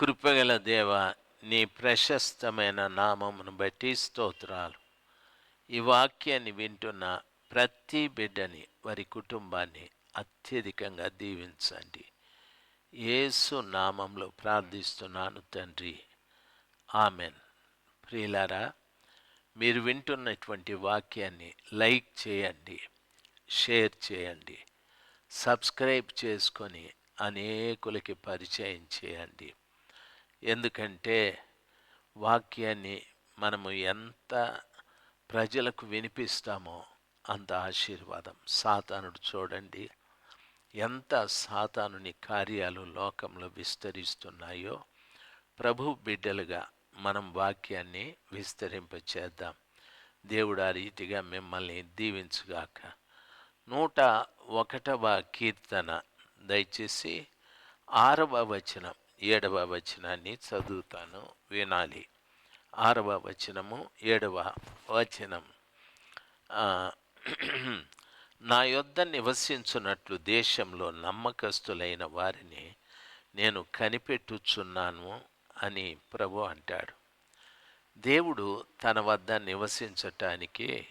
కృపగల దేవ నీ ప్రశస్తమైన నామమును బట్టి స్తోత్రాలు. ఈ వాక్యాన్ని వింటున్న ప్రతి బిడ్డని వారి కుటుంబాన్ని అత్యధికంగా దీవించండి. యేసు నామంలో ప్రార్థిస్తున్నాను తండ్రి. ఆమెన్. ప్రియులారా మీరు వింటున్నటువంటి వాక్యాన్ని లైక్ చేయండి షేర్ చేయండి సబ్స్క్రైబ్ చేసుకొని అనేకులకి పరిచయం చేయండి. ఎందుకంటే వాక్యాన్ని మనము ఎంత ప్రజలకు వినిపిస్తామో అంత ఆశీర్వాదం. సాతానుడు చూడండి ఎంత సాతానుని కార్యాలు లోకంలో విస్తరిస్తున్నాయో ప్రభు బిడ్డలుగా మనం వాక్యాన్ని విస్తరింపచేద్దాం. దేవుడు ఆ రీతిగా మిమ్మల్ని దీవించుగాక. నూట ఒకటవ కీర్తన దయచేసి ఆరవ వచనం ఏడవ వచనాన్ని చదువుతాను వినాలి. ఆరవ వచనము ఏడవ వచనం. నా యొద్ద నివసించున్నట్లు దేశంలో నమ్మకస్తులైన వారిని నేను కనిపెట్టుచున్నాను అని ప్రభు అంటాడు. దేవుడు తన వద్ద నివసించటానికి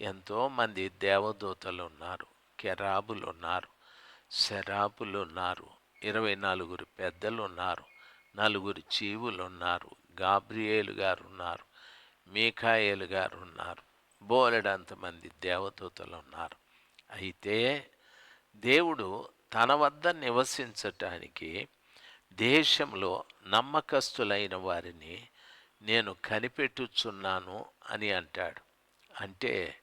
ఎంతోమంది దేవదూతలు ఉన్నారు కెరాబులు ఉన్నారు శరాబులు ఉన్నారు ఇరవై నలుగురు పెద్దలు ఉన్నారు నలుగురు చీవులు ఉన్నారు గాబ్రియేలు గారు ఉన్నారు మీకాయేలు గారు ఉన్నారు బోలెడంతమంది దేవదూతలు ఉన్నారు అయితే దేవుడు తన వద్ద నివసించటానికి దేశంలో నమ్మకస్తులైన వారిని నేను కనిపెట్టుచున్నాను అని అంటాడు. అంటే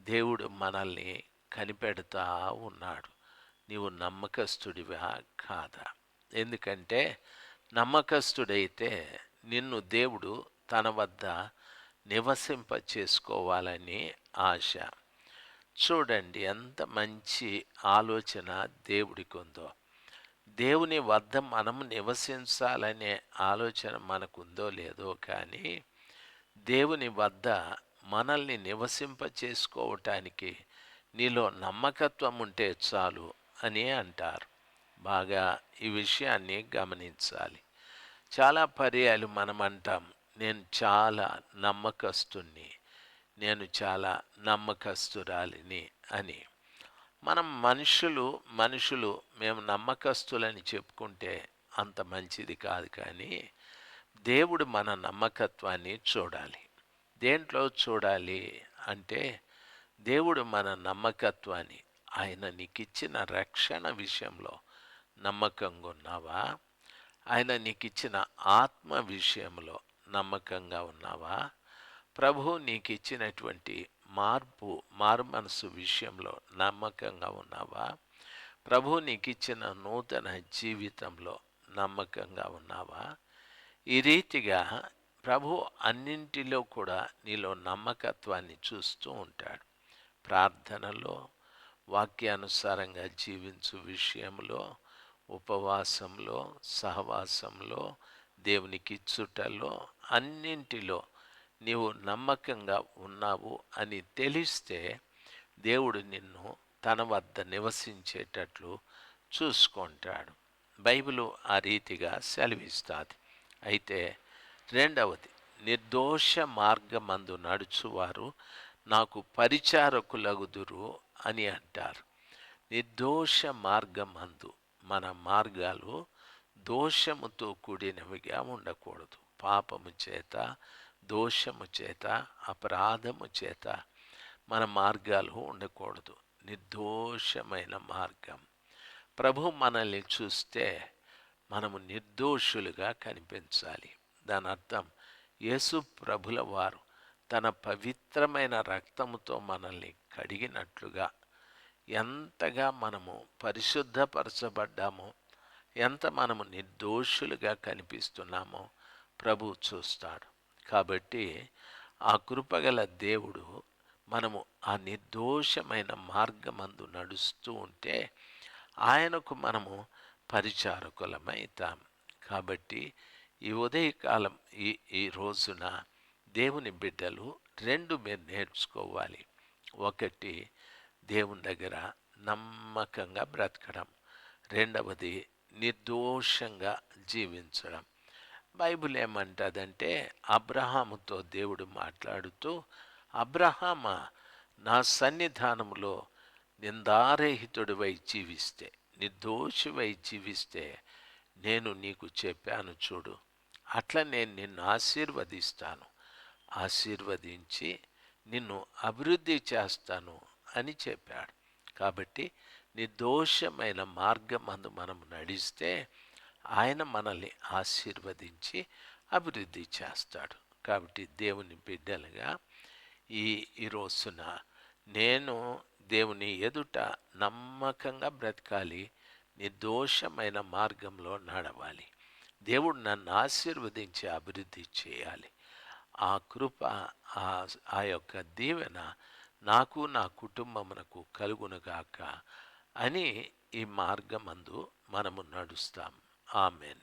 దేవుడు మనల్ని కనిపెడతా ఉన్నాడు. నీవు నమ్మకస్తుడివా? కాదా. ఎందుకంటే నమ్మకస్తుడైతే నిన్ను దేవుడు తన వద్ద నివసింప చేసుకోవాలని ఆశ. చూడండి ఎంత మంచి ఆలోచన దేవుడికి ఉందో దేవుని వద్ద మనం నివసించాలనే ఆలోచన మనకుందో లేదో కానీ దేవుని వద్ద మనల్ని నివసింప చేసుకోవటానికి నీలో నమ్మకత్వం ఉంటే చాలు. అని అంటారు. బాగా ఈ విషయాన్ని గమనించాలి. చాలా పర్యాలు మనం అంటాం నేను చాలా నమ్మకస్తుని నేను చాలా నమ్మకస్తురాలిని అని. మనం మనుషులు మనుషులు మేము నమ్మకస్తులని చెప్పుకుంటే అంత మంచిది కాదు కానీ దేవుడు మన నమ్మకత్వాన్ని చూడాలి. దేంట్లో చూడాలి అంటే దేవుడు మన నమ్మకత్వాన్ని ఆయన నీకు ఇచ్చిన రక్షణ విషయంలో నమ్మకంగా ఉన్నావా? ఆయన నీకు ఇచ్చిన ఆత్మ విషయంలో నమ్మకంగా ఉన్నావా? ప్రభు నీకు ఇచ్చినటువంటి మార్పు మారు మనసు విషయంలో నమ్మకంగా ఉన్నావా? ప్రభు నీకు ఇచ్చిన నూతన జీవితంలో నమ్మకంగా ఉన్నావా? ఈ రీతిగా ప్రభు అన్నింటిలో కూడా నీలో నమ్మకత్వాన్ని చూస్తూ ఉంటాడు. ప్రార్థనలో వాక్యానుసారంగా జీవించు విషయంలో ఉపవాసంలో సహవాసంలో దేవునికి ఇచ్చుటలో అన్నింటిలో నీవు నమ్మకంగా ఉన్నావు అని తెలిస్తే దేవుడు నిన్ను తన వద్ద నివసించేటట్లు చూసుకుంటాడు. బైబిల్ ఆ రీతిగా సెలవిస్తుంది. అయితే రెండవది నిర్దోష మార్గమందు నడుచువారు నాకు పరిచారకులగుదురు అని అంటారు. నిర్దోష మార్గమందు మన మార్గాలు దోషముతో కూడినవిగా ఉండకూడదు. పాపము చేత దోషము చేత అపరాధము చేత మన మార్గాలు ఉండకూడదు. నిర్దోషమైన మార్గం. ప్రభు మనల్ని చూస్తే మనము నిర్దోషులుగా కనిపించాలి. దాని అర్థం యేసు ప్రభుల వారు తన పవిత్రమైన రక్తముతో మనల్ని కడిగినట్లుగా ఎంతగా మనము పరిశుద్ధపరచబడ్డామో ఎంత మనము నిర్దోషులుగా కనిపిస్తున్నామో ప్రభు చూస్తాడు. కాబట్టి ఆ కృపగల దేవుడు మనము ఆ నిర్దోషమైన మార్గమందు నడుస్తూ ఉంటే ఆయనకు మనము పరిచారకులమైతాం. కాబట్టి ఈ ఉదయకాలం ఈ ఈ రోజున దేవుని బిడ్డలు రెండు మీరు నేర్చుకోవాలి. ఒకటి దేవుని దగ్గర నమ్మకంగా బ్రతకడం. రెండవది నిర్దోషంగా జీవించడం. బైబిల్ ఏమంటుందంటే అబ్రహాముతో దేవుడు మాట్లాడుతూ అబ్రహామ నా సన్నిధానములో నిందారహితుడివై జీవిస్తే నిర్దోషివై జీవిస్తే నేను నీకు చెప్పాను చూడు. అట్లా నేను నిన్ను ఆశీర్వదిస్తాను. ఆశీర్వదించి నిన్ను అభివృద్ధి చేస్తాను. అని చెప్పాడు. కాబట్టి నిర్దోషమైన మార్గమందు మనం నడిస్తే ఆయన మనల్ని ఆశీర్వదించి అభివృద్ధి చేస్తాడు. కాబట్టి దేవుని బిడ్డలుగా ఈ ఈ రోజున నేను దేవుని ఎదుట నమ్మకంగా బ్రతకాలి నిర్దోషమైన మార్గంలో నడవాలి. దేవుడు నన్ను ఆశీర్వదించి అభివృద్ధి చేయాలి. ఆ కృప ఆ యొక్క దీవెన నాకు నా కుటుంబమునకు కలుగునగాక అని ఈ మార్గమందు మనము నడుస్తాం. ఆమెన్.